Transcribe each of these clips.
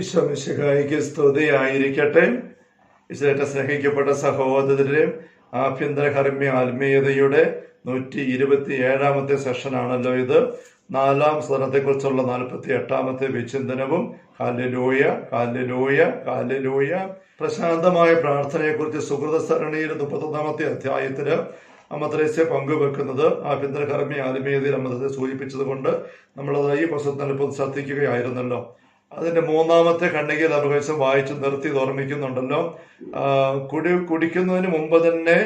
ഈശ്വമിശിഹായിക്ക് സ്തുതിയായിരിക്കട്ടെ. ഈശ്വരത്തെ സ്നേഹിക്കപ്പെട്ട സഹോദരരെ ആഭ്യന്തര കർമ്മ്യ ആത്മീയതയുടെ നൂറ്റി ഇരുപത്തി ഏഴാമത്തെ സെഷനാണല്ലോ ഇത്. നാലാം സ്ഥലത്തെക്കുറിച്ചുള്ള നാൽപ്പത്തി എട്ടാമത്തെ വിചിന്തനവും കാലിലൂയ കാലിലൂയ കാലിലൂയ പ്രശാന്തമായ പ്രാർത്ഥനയെക്കുറിച്ച് സുഹൃത സരണിയിൽ മുപ്പത്തൊന്നാമത്തെ അധ്യായത്തിൽ അമ്മത്രേസ്യ പങ്കുവെക്കുന്നത് ആഭ്യന്തര കർമ്മി ആത്മീയതയിൽ അമദ്രസ്യ സൂചിപ്പിച്ചത് കൊണ്ട് നമ്മളത് ഈ വശത്ത് ഇപ്പോൾ ശ്രദ്ധിക്കുകയായിരുന്നല്ലോ. അതിന്റെ മൂന്നാമത്തെ കണ്ണികയിൽ അപകേശം വായിച്ചു നിർത്തി ഓർമ്മിക്കുന്നുണ്ടല്ലോ. കുടി കുടിക്കുന്നതിന് മുമ്പ് തന്നെ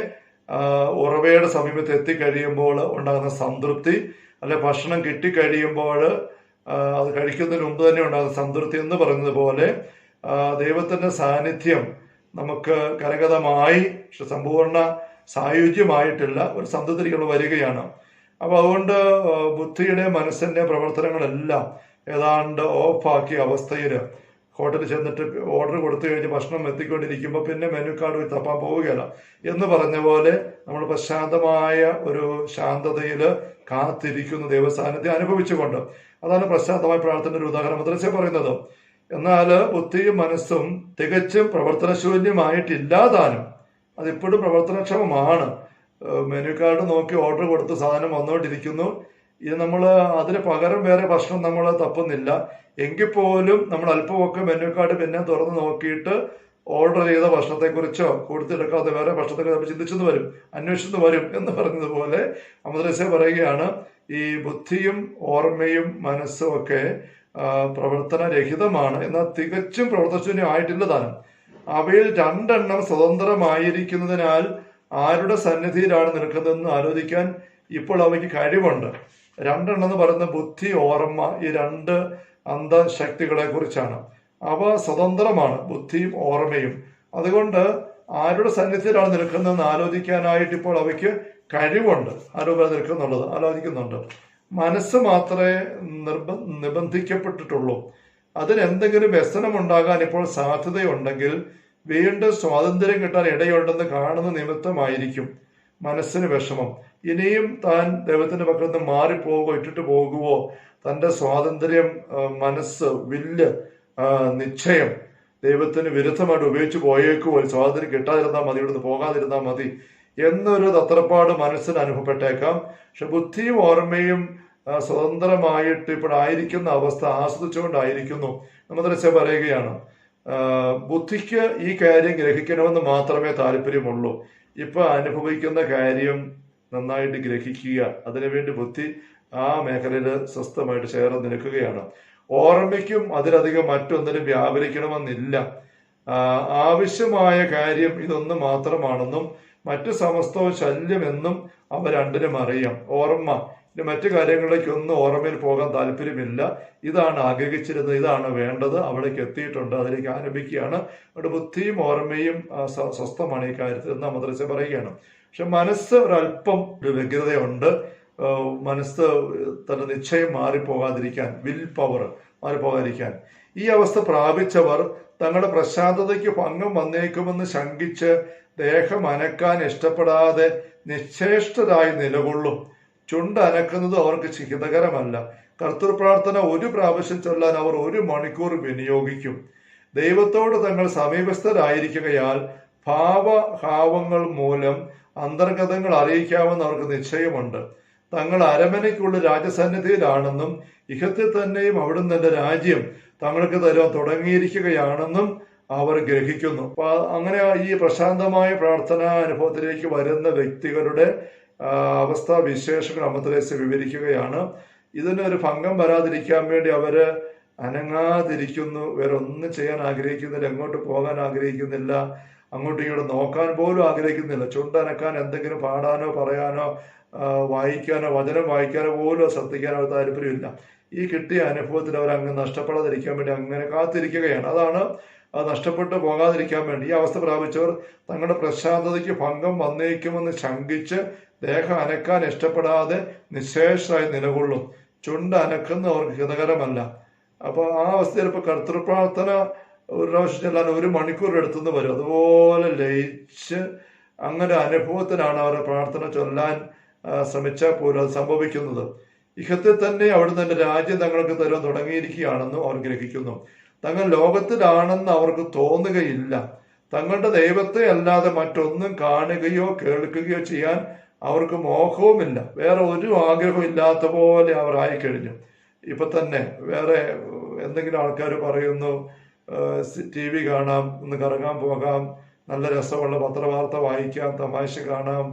ഉറവയുടെ സമീപത്ത് എത്തിക്കഴിയുമ്പോൾ ഉണ്ടാകുന്ന സംതൃപ്തി അല്ലെ ഭക്ഷണം കിട്ടിക്കഴിയുമ്പോൾ അത് കഴിക്കുന്നതിന് മുമ്പ് തന്നെ ഉണ്ടാകുന്ന സംതൃപ്തി എന്ന് പോലെ ദൈവത്തിന്റെ സാന്നിധ്യം നമുക്ക് കരഗതമായി പക്ഷെ സമ്പൂർണ സായുജ്യമായിട്ടില്ല ഒരു സംതൃപ്തികൾ വരികയാണ്. അപ്പൊ അതുകൊണ്ട് ബുദ്ധിയുടെ മനസ്സിന്റെ പ്രവർത്തനങ്ങളെല്ലാം ഏതാണ്ട് ഓഫാക്കിയ അവസ്ഥയിൽ ഹോട്ടലിൽ ചെന്നിട്ട് ഓർഡർ കൊടുത്തു കഴിഞ്ഞ് ഭക്ഷണം എത്തിക്കൊണ്ടിരിക്കുമ്പോൾ പിന്നെ മെനു കാർഡ് പോയി തപ്പാൻ പോവുകയല്ല. എന്ന് പറഞ്ഞ പോലെ നമ്മൾ പ്രശാന്തമായ ഒരു ശാന്തതയിൽ കാത്തിരിക്കുന്ന ദൈവസാന്നിധ്യം അനുഭവിച്ചുകൊണ്ട് അതാണ് പ്രശാന്തമായ പ്രാർത്ഥന ഒരു ഉദാഹരണം മദ്രസ പറയുന്നത്. എന്നാൽ ബുദ്ധിയും മനസ്സും തികച്ചും പ്രവർത്തനശൂന്യമായിട്ടില്ലാതാനും അതിപ്പോഴും പ്രവർത്തനക്ഷമമാണ്. മെനു കാർഡ് നോക്കി ഓർഡർ കൊടുത്ത് സാധനം വന്നുകൊണ്ടിരിക്കുന്നു ഇത് നമ്മൾ അതിന് പകരം വേറെ ഭക്ഷണം നമ്മൾ തപ്പുന്നില്ല. എങ്കിൽ പോലും നമ്മൾ അല്പമൊക്കെ മെനു കാർഡ് പിന്നെ തുറന്ന് നോക്കിയിട്ട് ഓർഡർ ചെയ്ത ഭക്ഷണത്തെക്കുറിച്ചോ കൊടുത്തെടുക്കാതെ വേറെ ഭക്ഷണത്തെക്കുറിച്ച് ചിന്തിച്ചെന്ന് വരും. അന്വേഷിച്ചെന്ന് വരും എന്ന് പറഞ്ഞതുപോലെ അമദ്രസ പറയുകയാണ്. ഈ ബുദ്ധിയും ഓർമ്മയും മനസ്സും ഒക്കെ പ്രവർത്തന പ്രവർത്തനരഹിതമാണ്. എന്നാൽ തികച്ചും പ്രവർത്തനശൂന്യം ആയിട്ടില്ല താനും. അവയിൽ രണ്ടെണ്ണം സ്വതന്ത്രമായിരിക്കുന്നതിനാൽ ആരുടെ സന്നിധിയിലാണ് നിൽക്കുന്നതെന്ന് ആലോചിക്കാൻ ഇപ്പോൾ അവയ്ക്ക് കഴിവുണ്ട്. രണ്ടെണ്ണം എന്ന് പറയുന്ന ബുദ്ധി ഓർമ്മ ഈ രണ്ട് അന്ധശക്തികളെ കുറിച്ചാണ് അവ സ്വതന്ത്രമാണ് ബുദ്ധിയും ഓർമ്മയും. അതുകൊണ്ട് ആരുടെ സന്നിധിയിലാണ് നിൽക്കുന്നതെന്ന് ആലോചിക്കാനായിട്ട് ഇപ്പോൾ അവയ്ക്ക് കഴിവുണ്ട്. ആരോപണം നിൽക്കുന്നുള്ളത്? ആലോചിക്കുന്നുണ്ട്. മനസ്സ് മാത്രമേ നിർബ നിബന്ധിക്കപ്പെട്ടിട്ടുള്ളൂ. അതിനെന്തെങ്കിലും വ്യസനമുണ്ടാകാൻ ഇപ്പോൾ സാധ്യതയുണ്ടെങ്കിൽ വീണ്ടും സ്വാതന്ത്ര്യം കിട്ടാൻ ഇടയുണ്ടെന്ന് കാണുന്ന നിമിത്തമായിരിക്കും. മനസ്സിന് വിഷമം. ഇനിയും താൻ ദൈവത്തിന്റെ പക്കൽ നിന്ന് മാറിപ്പോകുകയോ ഇട്ടിട്ട് പോകുമോ തന്റെ സ്വാതന്ത്ര്യം മനസ്സ് വില്ല് നിശ്ചയം ദൈവത്തിന് വിരുദ്ധമായിട്ട് ഉപയോഗിച്ച് പോയേക്കുമോ സ്വാതന്ത്ര്യം കിട്ടാതിരുന്നാൽ മതി ഇവിടുന്ന് പോകാതിരുന്നാൽ മതി എന്നൊരു തത്രപ്പാട് മനസ്സിന് അനുഭവപ്പെട്ടേക്കാം. പക്ഷെ ബുദ്ധിയും ഓർമ്മയും സ്വതന്ത്രമായിട്ട് ഇപ്പോഴായിരിക്കുന്ന അവസ്ഥ ആസ്വദിച്ചുകൊണ്ടായിരിക്കുന്നു. നമ്മദ്രസ പറയുകയാണ് ആ, ബുദ്ധിക്ക് ഈ കാര്യം ഗ്രഹിക്കണമെന്ന് മാത്രമേ താല്പര്യമുള്ളൂ. ഇപ്പൊ അനുഭവിക്കുന്ന കാര്യം നന്നായിട്ട് ഗ്രഹിക്കുക അതിനുവേണ്ടി ബുദ്ധി ആ മേഖലയിൽ സ്വസ്ഥമായിട്ട് ചേർന്ന് നിൽക്കുകയാണ്. ഓർമ്മയ്ക്കും അതിലധികം മറ്റൊന്നിനും വ്യാപരിക്കണമെന്നില്ല. ആവശ്യമായ കാര്യം ഇതൊന്ന് മാത്രമാണെന്നും മറ്റു സമസ്തവും ശല്യമെന്നും അവ രണ്ടിനും അറിയാം. ഓർമ്മ ഇനി മറ്റു കാര്യങ്ങളിലേക്കൊന്നും ഓർമ്മയിൽ പോകാൻ താല്പര്യമില്ല. ഇതാണ് ആഗ്രഹിച്ചിരുന്നത് ഇതാണ് വേണ്ടത് അവിടേക്ക് എത്തിയിട്ടുണ്ട് അതിലേക്ക് ആരംഭിക്കുകയാണ്. അവിടെ ബുദ്ധിയും ഓർമ്മയും സ്വസ്ഥമാണ് ഈ കാര്യത്തിൽ എന്ന് മദ്രസ പറയുകയാണ്. പക്ഷെ മനസ്സ് ഒരല്പം ഒരു വ്യഗ്രതയുണ്ട്. മനസ്സ് തന്റെ നിശ്ചയം മാറിപ്പോകാതിരിക്കാൻ വിൽ പവർ മാറിപ്പോകാതിരിക്കാൻ. ഈ അവസ്ഥ പ്രാപിച്ചവർ തങ്ങളുടെ പ്രശാന്തതയ്ക്ക് ഭംഗം വന്നേക്കുമെന്ന് ശങ്കിച്ച് ദേഹം അനക്കാൻ ഇഷ്ടപ്പെടാതെ നിശ്ചേഷ്ടരായി നിലകൊള്ളും. ചുണ്ട് അനക്കുന്നത് അവർക്ക് ഹിതകരമല്ല കർത്തൃപ്രാർത്ഥന ഒരു പ്രാവശ്യം ചൊല്ലാൻ അവർ ഒരു മണിക്കൂർ വിനിയോഗിക്കും. ദൈവത്തോട് തങ്ങൾ സമീപസ്ഥരായിരിക്കുകയാൽ ഭാവഭാവങ്ങൾ മൂലം അന്തർഗതങ്ങൾ അറിയിക്കാമെന്ന് അവർക്ക് നിശ്ചയമുണ്ട്. തങ്ങൾ അരമനയ്ക്കുള്ള രാജസന്നിധിയിലാണെന്നും ഇഹത്തിൽ തന്നെയും അവിടുന്ന് തന്റെ രാജ്യം തങ്ങൾക്ക് തരാൻ തുടങ്ങിയിരിക്കുകയാണെന്നും അവർ ഗ്രഹിക്കുന്നു. അങ്ങനെ ഈ പ്രശാന്തമായ പ്രാർത്ഥനാ അനുഭവത്തിലേക്ക് വരുന്ന വ്യക്തികളുടെ അവസ്ഥാ വിശേഷങ്ങൾ അമദ്രേസ് വിവരിക്കുകയാണ്. ഇതിനൊരു ഭംഗം വരാതിരിക്കാൻ വേണ്ടി അവർ അനങ്ങാതിരിക്കുന്നു. വേറെ ഒന്നും ചെയ്യാൻ ആഗ്രഹിക്കുന്നില്ല എങ്ങോട്ട് പോകാൻ ആഗ്രഹിക്കുന്നില്ല അങ്ങോട്ടും ഇങ്ങോട്ട് നോക്കാൻ പോലും ആഗ്രഹിക്കുന്നില്ല. ചുണ്ടനക്കാൻ എന്തെങ്കിലും പാടാനോ പറയാനോ വായിക്കാനോ വചനം വായിക്കാനോ പോലും ശ്രദ്ധിക്കാനോ താല്പര്യമില്ല ഈ കിട്ടിയ അനുഭവത്തിൽ അവർ അങ്ങ് നഷ്ടപ്പെടാതിരിക്കാൻ വേണ്ടി അങ്ങനെ കാത്തിരിക്കുകയാണ്. അതാണ് അത് നഷ്ടപ്പെട്ടു പോകാതിരിക്കാൻ വേണ്ടി ഈ അവസ്ഥ പ്രാപിച്ചവർ തങ്ങളുടെ പ്രശാന്തതയ്ക്ക് ഭംഗം വന്നേക്കുമെന്ന് ശങ്കിച്ച് ദേഹം അനക്കാൻ ഇഷ്ടപ്പെടാതെ നിശേഷമായി നിലകൊള്ളും. ചുണ്ട് അനക്കുന്ന അവർക്ക് ഹിതകരമല്ല. അപ്പൊ ആ അവസ്ഥയിൽ ഇപ്പൊ കർത്തൃപ്രാർത്ഥന ഒരു പ്രാവശ്യം ചെല്ലാൻ ഒരു മണിക്കൂർ എടുത്തുനിന്ന് വരും. അതുപോലെ ലയിച്ച് അങ്ങനെ അനുഭവത്തിലാണ് അവരുടെ പ്രാർത്ഥന ചൊല്ലാൻ ശ്രമിച്ചാൽ പോലും അത് സംഭവിക്കുന്നത്. ഇഹത്തിൽ തന്നെ അവിടുന്ന് തന്നെ രാജ്യം തങ്ങൾക്ക് തരാൻ തുടങ്ങിയിരിക്കുകയാണെന്നും അവർ ഗ്രഹിക്കുന്നു. തങ്ങൾ ലോകത്തിലാണെന്ന് അവർക്ക് തോന്നുകയില്ല. തങ്ങളുടെ ദൈവത്തെ അല്ലാതെ മറ്റൊന്നും കാണുകയോ കേൾക്കുകയോ ചെയ്യാൻ അവർക്ക് മോഹവുമില്ല. വേറെ ഒരു ആഗ്രഹവും ഇല്ലാത്ത പോലെ അവർ ആയിക്കഴിഞ്ഞു. ഇപ്പൊ തന്നെ വേറെ എന്തെങ്കിലും ആൾക്കാർ പറയുന്നു ടി വി കാണാം ഒന്ന് കറങ്ങാൻ പോകാം നല്ല രസമുള്ള പത്രവാർത്ത വായിക്കാം തമാശ കാണാം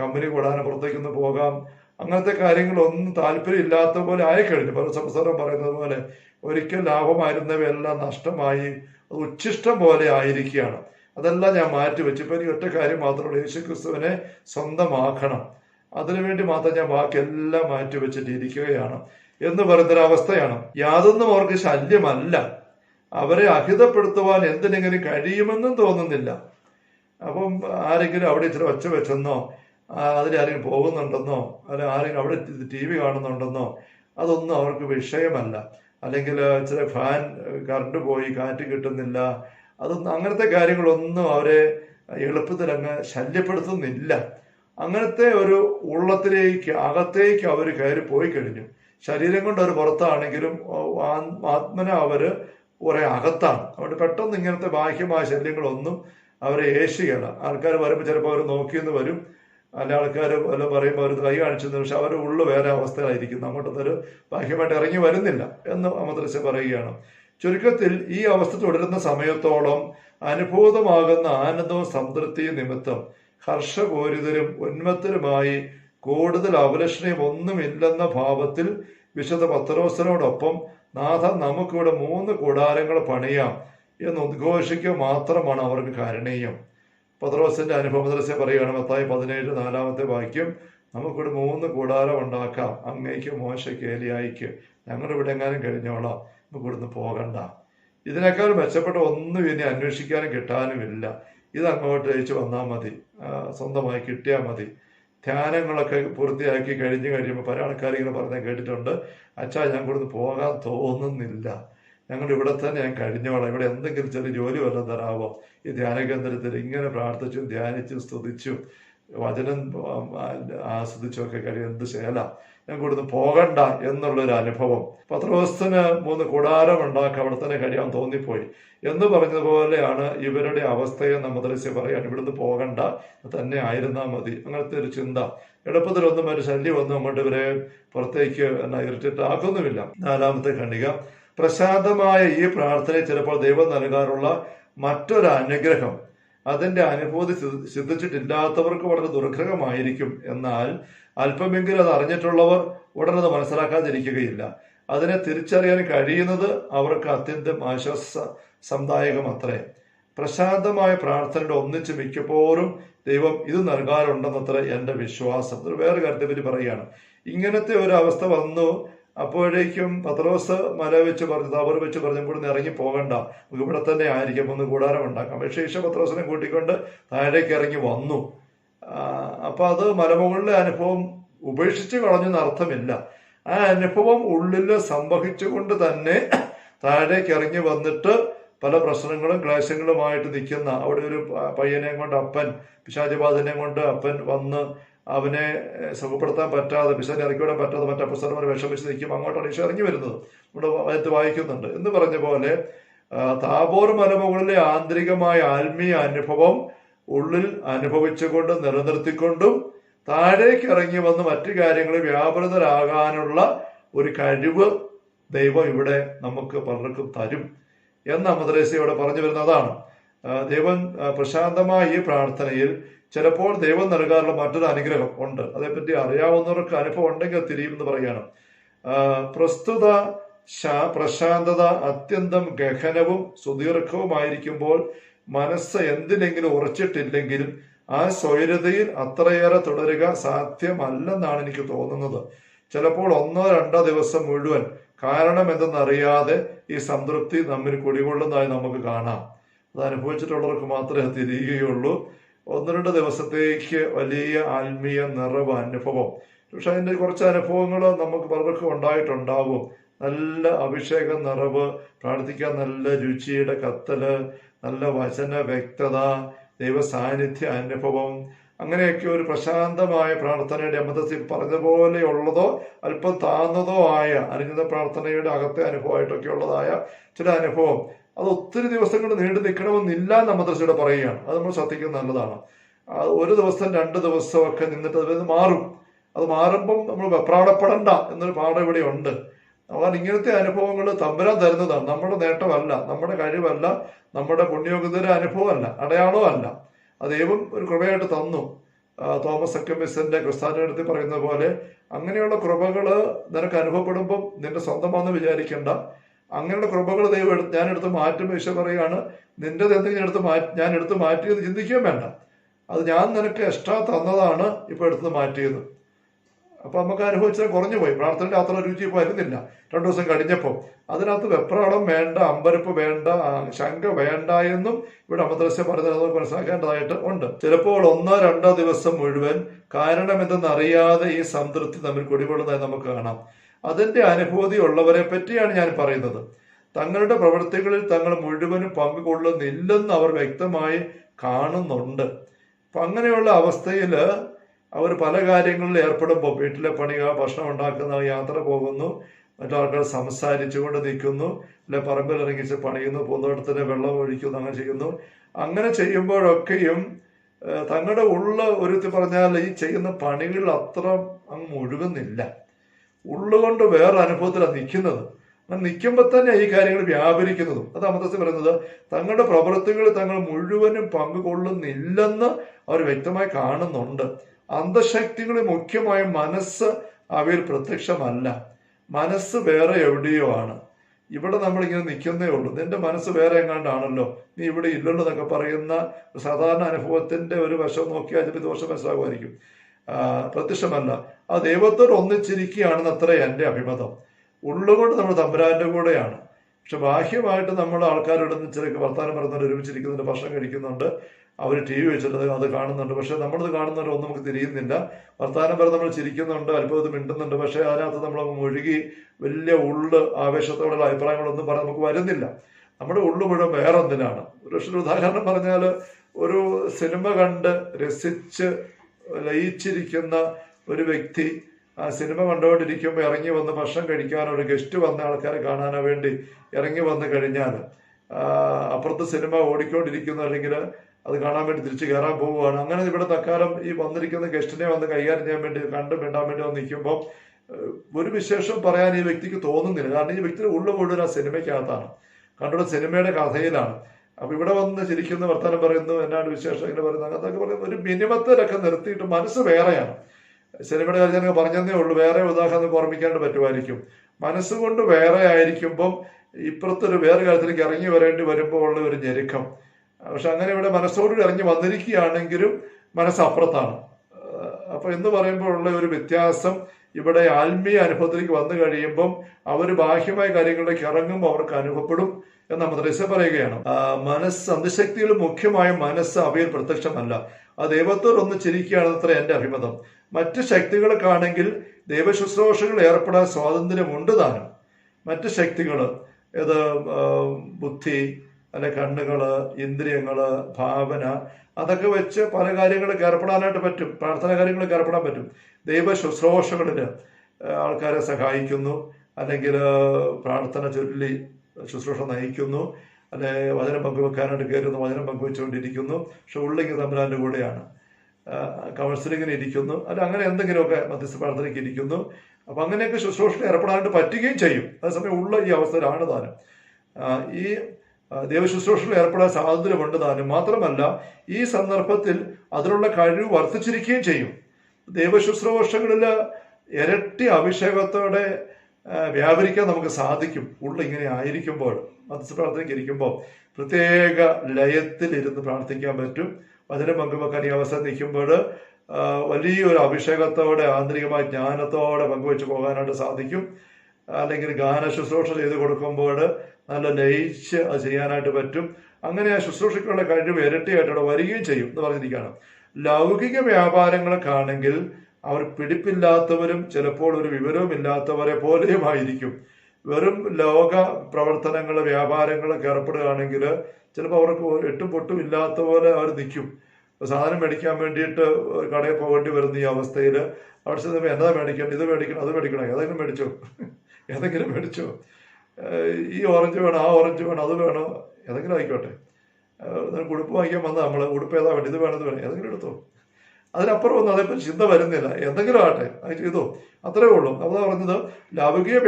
കമ്പനി കൂടാനും പുറത്തേക്കൊന്ന് പോകാം. അങ്ങനത്തെ കാര്യങ്ങളൊന്നും താല്പര്യം ഇല്ലാത്ത പോലെ ആയിക്കഴിഞ്ഞു. പല സംസാരം പറയുന്നത് പോലെ ഒരിക്കൽ ലാഭമായിരുന്നവയെല്ലാം നഷ്ടമായി. അത് ഉച്ഛിഷ്ടം പോലെ ആയിരിക്കുകയാണ്. അതെല്ലാം ഞാൻ മാറ്റി വെച്ചു ഇപ്പൊ എനിക്ക് ഒറ്റ കാര്യം മാത്രമേ യേശു ക്രിസ്തുവിനെ സ്വന്തമാക്കണം അതിനുവേണ്ടി മാത്രം ഞാൻ ബാക്കിയെല്ലാം മാറ്റി വെച്ചിട്ട് ഇരിക്കുകയാണ് എന്ന് പറയുന്നൊരവസ്ഥയാണ്. യാതൊന്നും അവർക്ക് ശല്യമല്ല. അവരെ അഹിതപ്പെടുത്തുവാൻ എന്തിനെങ്കിലും കഴിയുമെന്നും തോന്നുന്നില്ല. അപ്പം ആരെങ്കിലും അവിടെ ഇച്ചിരി ഒച്ച വെച്ചെന്നോ അതിലാരെങ്കിലും പോകുന്നുണ്ടെന്നോ അല്ലെ ആരെങ്കിലും അവിടെ ടി വി കാണുന്നുണ്ടെന്നോ അതൊന്നും അവർക്ക് വിഷയമല്ല. അല്ലെങ്കിൽ ഇച്ചിരി ഫാൻ കറണ്ട് പോയി കാറ്റ് കിട്ടുന്നില്ല. അതൊന്നും അങ്ങനത്തെ കാര്യങ്ങളൊന്നും അവരെ എളുപ്പത്തിൽ അങ്ങ് ശല്യപ്പെടുത്തുന്നില്ല. അങ്ങനത്തെ ഒരു ഉള്ളത്തിലേക്ക് അകത്തേക്ക് അവർ കയറി പോയി കഴിഞ്ഞു. ശരീരം കൊണ്ട് അവർ പുറത്താണെങ്കിലും ആത്മന അവർ കുറെ അകത്താണ്. അതുകൊണ്ട് പെട്ടെന്ന് ഇങ്ങനത്തെ ബാഹ്യമായ ശല്യങ്ങളൊന്നും അവരെ ഏശുകയാണ് ആൾക്കാർ വരുമ്പോൾ ചിലപ്പോൾ അവർ നോക്കിയെന്ന് വരും. അല്ല ആൾക്കാർ വല്ല പറയുമ്പോൾ അവർ കൈ കാണിച്ചെന്ന് പക്ഷെ അവരുടെ ഉള്ളു വേറെ അവസ്ഥയിലായിരിക്കും അങ്ങോട്ടൊന്നും ഒരു ബാഹ്യമായിട്ട് ഇറങ്ങി വരുന്നില്ല എന്ന് അമദ്രസ പറയുകയാണ്. ചുരുക്കത്തിൽ ഈ അവസ്ഥ തുടരുന്ന സമയത്തോളം അനുഭൂതമാകുന്ന ആനന്ദവും സംതൃപ്തി നിമിത്തം ഹർഷപൂരിതരും ഉന്മത്തരുമായി കൂടുതൽ അവലക്ഷണയും ഒന്നുമില്ലെന്ന ഭാവത്തിൽ വിശുദ്ധ പത്രോസിനോടൊപ്പം നാഥ നമുക്കിവിടെ മൂന്ന് കൂടാരങ്ങൾ പണിയാം എന്ന് ഉദ്ഘോഷിക്കുക മാത്രമാണ് അവർക്ക് കാരണീയം. പത്രോസിന്റെ അനുഭവദർശ പറയുകയാണ് മത്തായി പതിനേഴ് നാലാമത്തെ വാക്യം നമുക്കിവിടെ മൂന്ന് കൂടാരം ഉണ്ടാക്കാം അങ്ങേക്ക് മോശ കേലിയായിക്ക് ഞങ്ങളുടെ ഇവിടെ എങ്ങാനും കഴിഞ്ഞോളാം. ഇവിടുന്ന് പോകണ്ട. ഇതിനേക്കാൾ മെച്ചപ്പെട്ട ഒന്നും ഇനി അന്വേഷിക്കാനും കിട്ടാനുമില്ല ഇത് അങ്ങോട്ട് അയച്ചു വന്നാൽ മതി. സ്വന്തമായി കിട്ടിയാൽ മതി. ധ്യാനങ്ങളൊക്കെ പൂർത്തിയാക്കി കഴിഞ്ഞ് കഴിയുമ്പോൾ പല ആൾക്കാർ ഇങ്ങനെ പറഞ്ഞാൽ കേട്ടിട്ടുണ്ട്. അച്ഛാ ഞാൻ ഇവിടുന്ന് പോകാൻ തോന്നുന്നില്ല. ഞങ്ങൾ ഇവിടെ തന്നെ ഞാൻ കഴിഞ്ഞോളാം. ഇവിടെ എന്തെങ്കിലും ചെറിയ ജോലി വല്ലതും തരാമോ? ഈ ധ്യാന കേന്ദ്രത്തിൽ ഇങ്ങനെ പ്രാർത്ഥിച്ചും ധ്യാനിച്ചും സ്തുതിച്ചും വചനം ആസ്വദിച്ചൊക്കെ കഴിയും എന്ത് ശേല ഞാൻ ഇവിടുന്ന് പോകണ്ട എന്നുള്ളൊരു അനുഭവം. പത്രോസ്തന് മൂന്ന് കൂടാരം ഉണ്ടാക്കി അവിടെ തന്നെ കഴിയാൻ തോന്നിപ്പോയി. എന്ന് പറഞ്ഞതുപോലെയാണ് ഇവരുടെ അവസ്ഥയെ നമ്മദ്രസ്യ പറയാൻ ഇവിടുന്ന് പോകണ്ട. തന്നെ ആയിരുന്നാൽ മതി. അങ്ങനത്തെ ഒരു ചിന്ത. എളുപ്പത്തിലൊന്നും ഒരു ശല്യമൊന്നും അങ്ങോട്ട് ഇവരെ പുറത്തേക്ക് എന്നാ ഇറിറ്റേറ്റ് ആക്കുന്നുമില്ല. നാലാമത്തെ ഖണ്ഡിക. പ്രശാന്തമായ ഈ പ്രാർത്ഥനയെ ചിലപ്പോൾ ദൈവം നൽകാറുള്ള മറ്റൊരു അനുഗ്രഹം. അതിന്റെ അനുഭൂതി സിദ്ധ- സിദ്ധിച്ചിട്ടില്ലാത്തവർക്ക് വളരെ ദുർഗ്രഹമായിരിക്കും എന്നാൽ അല്പമെങ്കിലും അത് അറിഞ്ഞിട്ടുള്ളവർ ഉടനെ അത് മനസ്സിലാക്കാതിരിക്കുകയില്ല. അതിനെ തിരിച്ചറിയാൻ കഴിയുന്നത് അവർക്ക് അത്യന്തം ആശ്വാസ സംദായകം അത്രേ പ്രശാന്തമായ പ്രാർത്ഥനയുടെ ഒന്നിച്ച് മിക്കപ്പോഴും ദൈവം ഇത് നൽകാറുണ്ടെന്നത്ര എന്റെ വിശ്വാസം. വേറെ കാര്യത്തെ പറ്റി പറയുകയാണ്. ഇങ്ങനത്തെ ഒരു അവസ്ഥ വന്നു അപ്പോഴേക്കും പത്രോസ് മല വെച്ച് പറഞ്ഞു തവർ വെച്ച് പറഞ്ഞു ഇവിടുന്ന് ഇറങ്ങി പോകണ്ട. ഇവിടെ തന്നെ ആയിരിക്കും ഒന്ന് കൂടാരം ഉണ്ടാക്കാം. പക്ഷേ പത്രോസിനെ കൂട്ടിക്കൊണ്ട് താഴേക്ക് ഇറങ്ങി വന്നു. അപ്പൊ അത് മലമുകളിലെ അനുഭവം ഉപേക്ഷിച്ച് കളഞ്ഞു അർത്ഥമില്ല. ആ അനുഭവം ഉള്ളിൽ സംവഹിച്ചുകൊണ്ട് തന്നെ താഴേക്ക് ഇറങ്ങി വന്നിട്ട് പല പ്രശ്നങ്ങളും ക്ലേശങ്ങളുമായിട്ട് നിൽക്കുന്ന അവിടെ ഒരു പയ്യനെയും കൊണ്ട് അപ്പൻ പിശാചിബാധനെ കൊണ്ട് അപ്പൻ വന്ന് അവനെ സുഖപ്പെടുത്താൻ പറ്റാതെ പിശാചി ഇറക്കി വിടാൻ പറ്റാതെ മറ്റേ അപ്പസ്തന്മാർ വിഷമിച്ച് നിൽക്കും. അങ്ങോട്ടാണ് ഈശോ ഇറങ്ങി വരുന്നത്. നമ്മുടെ വയത്ത് വായിക്കുന്നുണ്ട്. എന്ന് പറഞ്ഞ പോലെ താബോർ മലമുകളിലെ ആന്തരികമായ ആത്മീയ അനുഭവം ഉള്ളിൽ അനുഭവിച്ചുകൊണ്ട് നിലനിർത്തിക്കൊണ്ടും താഴേക്ക് ഇറങ്ങി വന്ന് മറ്റു കാര്യങ്ങളിൽ വ്യാപൃതരാകാനുള്ള ഒരു കഴിവ് ദൈവം ഇവിടെ നമുക്ക് പലർക്കും തരും എന്ന് അമദ്രേസ ഇവിടെ പറഞ്ഞു വരുന്നതാണ്. ദൈവം പ്രശാന്തമായ ഈ പ്രാർത്ഥനയിൽ ചിലപ്പോൾ ദൈവം നൽകാറുള്ള മറ്റൊരു അനുഗ്രഹം ഉണ്ട്. അതേപ്പറ്റി അറിയാവുന്നവർക്ക് അനുഭവം ഉണ്ടെങ്കിൽ തിരിയും എന്ന് പറയുകയാണ്. പ്രസ്തുത പ്രശാന്തത അത്യന്തം ഗഹനവും സുദീർഘവുമായിരിക്കുമ്പോൾ മനസ്സ് എന്തിനെങ്കിലും ഉറച്ചിട്ടില്ലെങ്കിലും ആ സ്വൈരതയിൽ അത്രയേറെ തുടരുക സാധ്യമല്ലെന്നാണ് എനിക്ക് തോന്നുന്നത്. ചിലപ്പോൾ ഒന്നോ രണ്ടോ ദിവസം മുഴുവൻ കാരണം എന്തെന്നറിയാതെ ഈ സംതൃപ്തി നമ്മിൽ കുടികൊള്ളുന്നതായി നമുക്ക് കാണാം. അത് അനുഭവിച്ചിട്ടുള്ളവർക്ക് മാത്രമേ തിരിയുകയുള്ളൂ. ഒന്ന് രണ്ട് ദിവസത്തേക്ക് വലിയ ആത്മീയ നിറവ് അനുഭവം. പക്ഷെ അതിന്റെ കുറച്ച് അനുഭവങ്ങൾ നമുക്ക് പലർക്കും ഉണ്ടായിട്ടുണ്ടാവും നല്ല അഭിഷേക നിറവ് പ്രാർത്ഥിക്കാൻ നല്ല രുചിയുടെ കത്തൽ നല്ല വചന വ്യക്തത ദൈവ സാന്നിധ്യ അനുഭവം അങ്ങനെയൊക്കെ ഒരു പ്രശാന്തമായ പ്രാർത്ഥനയുടെ അമൃതത്തിൽ പറഞ്ഞതുപോലെയുള്ളതോ അല്പം താന്നതോ ആയ അനുചിത പ്രാർത്ഥനയുടെ അകത്തെ അനുഭവമായിട്ടൊക്കെ ഉള്ളതായ ചില അനുഭവം. അത് ഒത്തിരി ദിവസങ്ങൾ നീണ്ടു നിൽക്കണമെന്നില്ല എന്ന മദ്രസയുടെ പറയുകയാണ്. അത് നമ്മൾ ശ്രദ്ധിക്കുന്നത് നല്ലതാണ്. ഒരു ദിവസം രണ്ട് ദിവസമൊക്കെ നിന്നിട്ട് അത് മാറും. അത് മാറുമ്പം നമ്മൾ വെപ്രാടപ്പെടണ്ട എന്നൊരു പാഠം ഇവിടെ ഉണ്ട്. അതാണ് ഇങ്ങനത്തെ അനുഭവങ്ങൾ തമ്പുരാൻ തരുന്നതാണ്. നമ്മുടെ നേട്ടമല്ല നമ്മുടെ കഴിവല്ല നമ്മുടെ പുണ്യോഗതയുടെ അനുഭവമല്ല അടയാളമല്ല. അല്ല ദൈവം ഒരു കൃപയായിട്ട് തന്നു. തോമസ് അക്കമിസിന്റെ ക്രിസ്താനെടുത്ത് പറയുന്ന പോലെ അങ്ങനെയുള്ള കൃപകൾ നിനക്ക് അനുഭവപ്പെടുമ്പം നിന്റെ സ്വന്തമാണെന്ന് വിചാരിക്കേണ്ട. അങ്ങനെയുള്ള കൃപകൾ ദൈവം ഞാൻ എടുത്ത് മാറ്റും ഈശോ പറയുകയാണ്. നിന്റെ എന്തെങ്കിലും എടുത്ത് മാറ്റി ഞാൻ എടുത്ത് മാറ്റിയത് ചിന്തിക്കുകയും വേണ്ട. അത് ഞാൻ നിനക്ക് എക്സ്ട്രാ തന്നതാണ് ഇപ്പൊ എടുത്ത് മാറ്റിയത്. അപ്പൊ നമുക്ക് അനുഭവിച്ചാൽ കുറഞ്ഞു പോയി പ്രാർത്ഥനയുടെ അത്ര രുചി ഇപ്പൊ വരുന്നില്ല. രണ്ടു ദിവസം കഴിഞ്ഞപ്പോൾ അതിനകത്ത് വെപ്രാളം വേണ്ട അമ്പരപ്പ് വേണ്ട ശങ്ക വേണ്ട എന്നും ഇവിടെ അമദ്രസ്യ പറഞ്ഞത് മനസ്സിലാക്കേണ്ടതായിട്ട് ഉണ്ട്. ചിലപ്പോൾ ഒന്നോ രണ്ടോ ദിവസം മുഴുവൻ കാരണം എന്തെന്നറിയാതെ ഈ സംതൃപ്തി തമ്മിൽ കുടികൊള്ളുന്നതായി നമുക്ക് കാണാം. അതിന്റെ അനുഭൂതി ഉള്ളവരെ പറ്റിയാണ് ഞാൻ പറയുന്നത്. തങ്ങളുടെ പ്രവൃത്തികളിൽ തങ്ങൾ മുഴുവനും പങ്കുകൊള്ളുന്നില്ലെന്ന് അവർ വ്യക്തമായി കാണുന്നുണ്ട്. അപ്പൊ അങ്ങനെയുള്ള അവസ്ഥയിൽ അവർ പല കാര്യങ്ങളിൽ ഏർപ്പെടുമ്പോൾ വീട്ടിലെ പണിക ഭക്ഷണം ഉണ്ടാക്കുന്ന യാത്ര പോകുന്നു. മറ്റാൾക്കാർ സംസാരിച്ചുകൊണ്ട് നിൽക്കുന്നു. അല്ലെ പറമ്പിൽ ഇറങ്ങിച്ച് പണിയുന്നു പൂന്തോട്ടത്തിന് വെള്ളം ഒഴിക്കുന്നു അങ്ങനെ ചെയ്യുന്നു. അങ്ങനെ ചെയ്യുമ്പോഴൊക്കെയും തങ്ങളുടെ ഉള്ള ഒരു പറഞ്ഞാൽ ഈ ചെയ്യുന്ന പണികൾ അത്ര അങ്ങ് മുഴുകുന്നില്ല. ഉള്ളുകൊണ്ട് വേറെ അനുഭവത്തിലാണ് നിൽക്കുന്നത് നിൽക്കുമ്പോൾ തന്നെ ഈ കാര്യങ്ങൾ വ്യാപരിക്കുന്നതും. അത് അമൃതസ് പറയുന്നത് തങ്ങളുടെ പ്രവർത്തികൾ തങ്ങൾ മുഴുവനും പങ്കുകൊള്ളുന്നില്ലെന്ന് അവർ വ്യക്തമായി കാണുന്നുണ്ട്. അന്ധശക്തികളിൽ മുഖ്യമായ മനസ്സ് അവയിൽ പ്രത്യക്ഷമല്ല. മനസ്സ് വേറെ എവിടെയോ ആണ്. ഇവിടെ നമ്മൾ ഇങ്ങനെ നിൽക്കുന്നേ ഉള്ളൂ. നിന്റെ മനസ്സ് വേറെ എങ്ങാണ്ടാണല്ലോ. നീ ഇവിടെ ഇല്ലല്ലോ എന്നൊക്കെ പറയുന്ന സാധാരണ അനുഭവത്തിന്റെ ഒരു വശം നോക്കിയാൽ ചിലപ്പോൾ ദോഷം മനസ്സിലാകുമായിരിക്കും. പ്രത്യക്ഷമല്ല ആ ദൈവത്തോട് ഒന്നിച്ചിരിക്കുകയാണെന്ന് അത്ര എന്റെ അഭിമതം. ഉള്ളുകൊണ്ട് നമ്മൾ തമ്പുരാന്റെ കൂടെയാണ്. പക്ഷെ ബാഹ്യമായിട്ട് നമ്മൾ ആൾക്കാരോട് ചിലക്ക് വർത്താനം പറയുന്നവർ ഒരുമിച്ചിരിക്കുന്നുണ്ട് ഭക്ഷണം കഴിക്കുന്നുണ്ട്. അവർ ടി വി വെച്ചിട്ട് അത് കാണുന്നുണ്ട്. പക്ഷെ നമ്മളത് കാണുന്നവർ ഒന്നും നമുക്ക് തിരിയുന്നില്ല. വർത്താനം പറഞ്ഞ് നമ്മൾ ചിരിക്കുന്നുണ്ട് അല്പം മിണ്ടുന്നുണ്ട്. പക്ഷെ അതിനകത്ത് നമ്മൾ ഒഴുകി വലിയ ഉള്ള് ആവേശത്തോടുള്ള അഭിപ്രായങ്ങളൊന്നും പറയാൻ നമുക്ക് വരുന്നില്ല. നമ്മുടെ ഉള്ളു മുഴുവൻ വേറെ എന്തിനാണ് ഒരു പക്ഷെ ഒരു ഉദാഹരണം പറഞ്ഞാൽ ഒരു സിനിമ കണ്ട് രസിച്ച് ലയിച്ചിരിക്കുന്ന ഒരു വ്യക്തി ആ സിനിമ കണ്ടുകൊണ്ടിരിക്കുമ്പോൾ ഇറങ്ങി വന്ന് ഭക്ഷണം കഴിക്കാനോ ഒരു ഗസ്റ്റ് വന്ന ആൾക്കാരെ കാണാനോ വേണ്ടി ഇറങ്ങി വന്നു കഴിഞ്ഞാൽ അപ്പുറത്ത് സിനിമ ഓടിക്കൊണ്ടിരിക്കുന്നു അല്ലെങ്കിൽ അത് കാണാൻ വേണ്ടി തിരിച്ചു കയറാൻ പോവുകയാണ്. അങ്ങനെ ഇവിടെ തക്കാലം ഈ വന്നിരിക്കുന്ന ഗസ്റ്റിനെ വന്ന് കൈകാര്യം ചെയ്യാൻ വേണ്ടി കണ്ടു മിണ്ടാൻ വേണ്ടി വന്ന് നിൽക്കുമ്പോൾ ഒരു വിശേഷം പറയാൻ ഈ വ്യക്തിക്ക് തോന്നുന്നില്ല. കാരണം ഈ വ്യക്തിയുടെ ഉള്ളു മുഴുവൻ ആ സിനിമയ്ക്കകത്താണ്. കണ്ടുള്ള സിനിമയുടെ കഥയിലാണ്. അപ്പൊ ഇവിടെ വന്ന് ചിരിക്കുന്ന വർത്തമാനം പറയുന്നു എന്നാണ് വിശേഷം ഇങ്ങനെ പറയുന്നു അങ്ങനത്തെ പറയുന്നു. ഒരു മിനിമത്തിലൊക്കെ നിർത്തിയിട്ട് മനസ്സ് വേറെയാണ്. സിനിമയുടെ കാര്യം ഞാൻ പറഞ്ഞതേ ഉള്ളൂ. വേറെ ഉദാഹരണം ഓർമ്മിക്കാണ്ട് പറ്റുമായിരിക്കും. മനസ്സുകൊണ്ട് വേറെ ആയിരിക്കുമ്പം ഇപ്പുറത്തൊരു വേറെ കാര്യത്തിലേക്ക് ഇറങ്ങി വരേണ്ടി വരുമ്പോൾ ഉള്ള ഒരു ഞെരുക്കം. പക്ഷെ അങ്ങനെ ഇവിടെ മനസ്സോട് ഇറങ്ങി വന്നിരിക്കുകയാണെങ്കിലും മനസ്സ് അപ്പുറത്താണ് അപ്പൊ എന്ന് പറയുമ്പോൾ ഉള്ള ഒരു വ്യത്യാസം ഇവിടെ ആത്മീയ അനുഭവത്തിലേക്ക് വന്നു കഴിയുമ്പം അവർ ബാഹ്യമായ കാര്യങ്ങളിലേക്ക് ഇറങ്ങുമ്പോൾ അവർക്ക് അനുഭവപ്പെടും. എന്ന് മദ്രസ പറയുകയാണ് മനസ്സ് അന്ധശക്തികൾ മുഖ്യമായ മനസ്സ് അവയിൽ പ്രത്യക്ഷമല്ല. ആ ദൈവത്തോട് ഒന്ന് ചിരിക്കുകയാണെന്നത്ര എന്റെ അഭിമതം. മറ്റ് ശക്തികൾക്കാണെങ്കിൽ ദൈവശുശ്രൂഷകൾ ഏർപ്പെടാൻ സ്വാതന്ത്ര്യമുണ്ട് താനും. മറ്റ് ശക്തികൾ ആ, ബുദ്ധി അല്ലെ കണ്ണുകൾ ഇന്ദ്രിയങ്ങൾ ഭാവന അതൊക്കെ വെച്ച് പല കാര്യങ്ങൾക്ക് ഏർപ്പെടാനായിട്ട് പറ്റും. പ്രാർത്ഥന കാര്യങ്ങൾക്ക് ഏർപ്പെടാൻ പറ്റും. ദൈവ ശുശ്രൂഷകളിൽ ആൾക്കാരെ സഹായിക്കുന്നു. അല്ലെങ്കിൽ പ്രാർത്ഥന ചൊല്ലി ശുശ്രൂഷ നയിക്കുന്നു. അല്ലെ വചനം പങ്കുവെക്കാനായിട്ട് കയറുന്നു വചനം പങ്കുവെച്ചുകൊണ്ടിരിക്കുന്നു. പക്ഷെ ഉള്ളിങ്ങ് തമ്പുരാന്റെ കൂടെയാണ്. കൗൺസിലിങ്ങിന് ഇരിക്കുന്നു. അല്ല അങ്ങനെ എന്തെങ്കിലുമൊക്കെ മധ്യസ്ഥ പ്രാർത്ഥനയ്ക്ക് ഇരിക്കുന്നു. അപ്പം അങ്ങനെയൊക്കെ ശുശ്രൂഷയിൽ ഏർപ്പെടാനായിട്ട് പറ്റുകയും ചെയ്യും. അതേസമയം ഉള്ള ഈ അവസരമാണ് താനും. ഈ ദേവശുശ്രൂഷയിൽ ഏർപ്പെടാൻ സ്വാതന്ത്ര്യമുണ്ട് താനും. മാത്രമല്ല ഈ സന്ദർഭത്തിൽ അതിനുള്ള കഴിവ് വർദ്ധിച്ചിരിക്കുകയും ചെയ്യും. ദൈവശുശ്രൂഷകളിൽ ഇരട്ടി അഭിഷേകത്തോടെ വ്യാപരിക്കാൻ നമുക്ക് സാധിക്കും. ഉള്ള ഇങ്ങനെ ആയിരിക്കുമ്പോൾ മധ്യസ്ഥ പ്രാർത്ഥനയ്ക്ക് ഇരിക്കുമ്പോൾ പ്രത്യേക ലയത്തിൽ ഇരുന്ന് പ്രാർത്ഥിക്കാൻ പറ്റും. വചനം പങ്കുവെക്കാൻ ഈ അവസരം നിൽക്കുമ്പോൾ വലിയൊരു അഭിഷേകത്തോടെ ആന്തരികമായ ജ്ഞാനത്തോടെ പങ്കുവെച്ച് പോകാനായിട്ട് സാധിക്കും. അല്ലെങ്കിൽ ഗാന ശുശ്രൂഷ ചെയ്ത് കൊടുക്കുമ്പോൾ നല്ല ലയിച്ച് അത് ചെയ്യാനായിട്ട് പറ്റും. അങ്ങനെ ആ ശുശ്രൂഷയ്ക്കുള്ള കഴിവ് ഇരട്ടിയായിട്ട് വരികയും ചെയ്യും എന്ന് പറഞ്ഞിരിക്കുകയാണ്. ലൗകിക വ്യാപാരങ്ങൾക്കാണെങ്കിൽ അവർ പിടിപ്പില്ലാത്തവരും ചിലപ്പോൾ ഒരു വിവരവും ഇല്ലാത്തവരെ പോലെയുമായിരിക്കും. വെറും ലോക പ്രവർത്തനങ്ങൾ വ്യാപാരങ്ങളൊക്കെ ഏർപ്പെടുകയാണെങ്കിൽ ചിലപ്പോൾ അവർക്ക് എട്ടും പൊട്ടും ഇല്ലാത്ത പോലെ അവർ നിൽക്കും. സാധനം മേടിക്കാൻ വേണ്ടിയിട്ട് കടയിൽ പോകേണ്ടി വരുന്ന ഈ അവസ്ഥയിൽ അവിടെ ചെന്ന് എന്നാ മേടിക്കണം? ഇത് മേടിക്കണം അത് മേടിക്കണം ഏതെങ്കിലും മേടിച്ചോ? ഏതെങ്കിലും മേടിച്ചോ? ഈ ഓറഞ്ച് വേണം ആ ഓറഞ്ച് വേണം അത് വേണോ? ഏതെങ്കിലും ആയിക്കോട്ടെ. ഉടുപ്പ് വാങ്ങിക്കാൻ വന്നാൽ നമ്മൾ ഉടുപ്പ് ഏതാ വേണ്ടി ഇത് വേണം ഇത് വേണം? ഏതെങ്കിലും എടുത്തോ. അതിനപ്പുറം ഒന്നും അതേപ്പറ്റി ചിന്ത വരുന്നില്ല. എന്തെങ്കിലും ആട്ടെ അത് ചെയ്തോ. അത്രേ ഉള്ളൂ. അതാ പറഞ്ഞത് ലൗകിക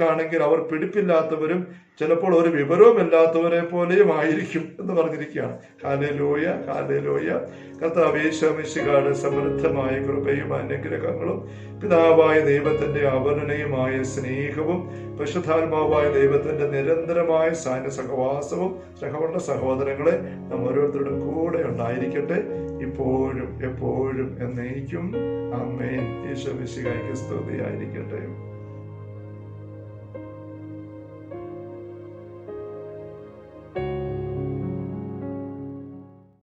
കാണെങ്കിൽ അവർ പിടിപ്പില്ലാത്തവരും ചിലപ്പോൾ ഒരു വിവരവുമില്ലാത്തവരെ പോലെയും ആയിരിക്കും എന്ന് പറഞ്ഞിരിക്കുകയാണ്. കാലേലോയ കാലേലോയ കർത്താവേശമിശികാട് സമൃദ്ധമായ കൃപയും അനുഗ്രഹങ്ങളും പിതാവായ ദൈവത്തിന്റെ അവർണനയുമായ സ്നേഹവും പരിശുദ്ധാത്മാവായ ദൈവത്തിന്റെ നിരന്തരമായ സാന്യ സഹവാസവും സഹോദര സഹോദരങ്ങളെ നാം ഓരോരുത്തരുടെ കൂടെ ഉണ്ടായിരിക്കട്ടെ. ഇപ്പോഴും എപ്പോഴും എന്നേക്കും. അമ്മേൻ ഈശോ മിശിഹായ്ക്ക് സ്തുതിയായിരിക്കട്ടെ.